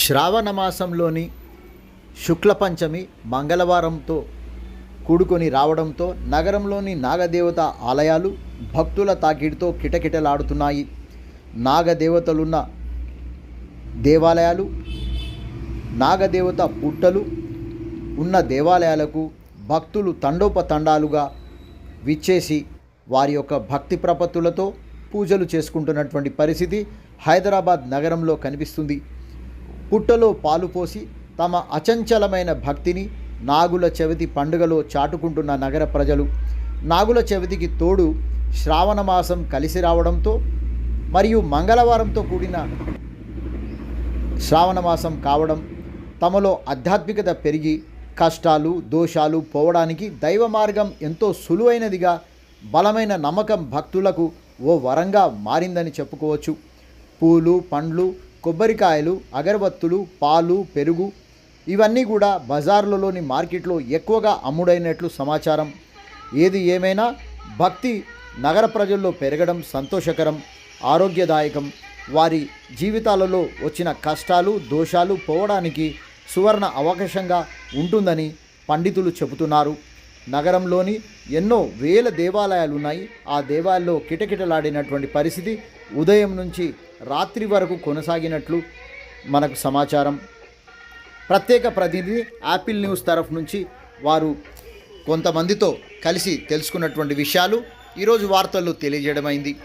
శ్రావణ మాసంలోని శుక్ల పంచమి మంగళవారంతో కూడుకొని రావడంతో నగరంలోని నాగదేవత ఆలయాలు భక్తుల తాకిడితో కిటకిటలాడుతున్నాయి. నాగదేవతలున్న దేవాలయాలు నాగదేవత పుట్టలు ఉన్న దేవాలయాలకు భక్తులు తండోపతండాలుగా విచ్చేసి వారి యొక్క భక్తి ప్రపత్తులతో పూజలు చేసుకుంటున్నటువంటి పరిస్థితి హైదరాబాద్ నగరంలో కనిపిస్తుంది. పుట్టలో పాలు పోసి తమ అచంచలమైన భక్తిని నాగుల చవితి పండుగలో చాటుకుంటున్న నగర ప్రజలు నాగుల చవితికి తోడు శ్రావణ మాసం కలిసి రావడంతో మరియు మంగళవారంతో కూడిన శ్రావణ మాసం కావడం తమలో ఆధ్యాత్మికత పెరిగి కష్టాలు దోషాలు పోవడానికి దైవ మార్గం ఎంతో సులువైనదిగా బలమైన నమ్మకం భక్తులకు ఓ వరంగా మారిందని చెప్పుకోవచ్చు. పూలు పండ్లు కొబ్బరికాయలు అగరబత్తులు పాలు పెరుగు ఇవన్నీ కూడా బజార్లలోని మార్కెట్లో ఎక్కువగా అమ్ముడైనట్లు సమాచారం. ఏది ఏమైనా భక్తి నగర ప్రజల్లో పెరగడం సంతోషకరం ఆరోగ్యదాయకం. వారి జీవితాలలో వచ్చిన కష్టాలు దోషాలు పోవడానికి సువర్ణ అవకాశంగా ఉంటుందని పండితులు చెబుతున్నారు. నగరంలోని ఎన్నో వేల దేవాలయాలు ఉన్నాయి ఆ దేవాలయాల్లో కిటకిటలాడినటువంటి పరిస్థితి ఉదయం నుంచి రాత్రి వరకు కొనసాగినట్లు మనకు సమాచారం. ప్రత్యేక ప్రతినిధి యాపిల్ న్యూస్ తరఫు నుంచి వారు కొంతమందితో కలిసి తెలుసుకున్నటువంటి విషయాలు ఈరోజు వార్తల్లో తెలియజేయడమైంది.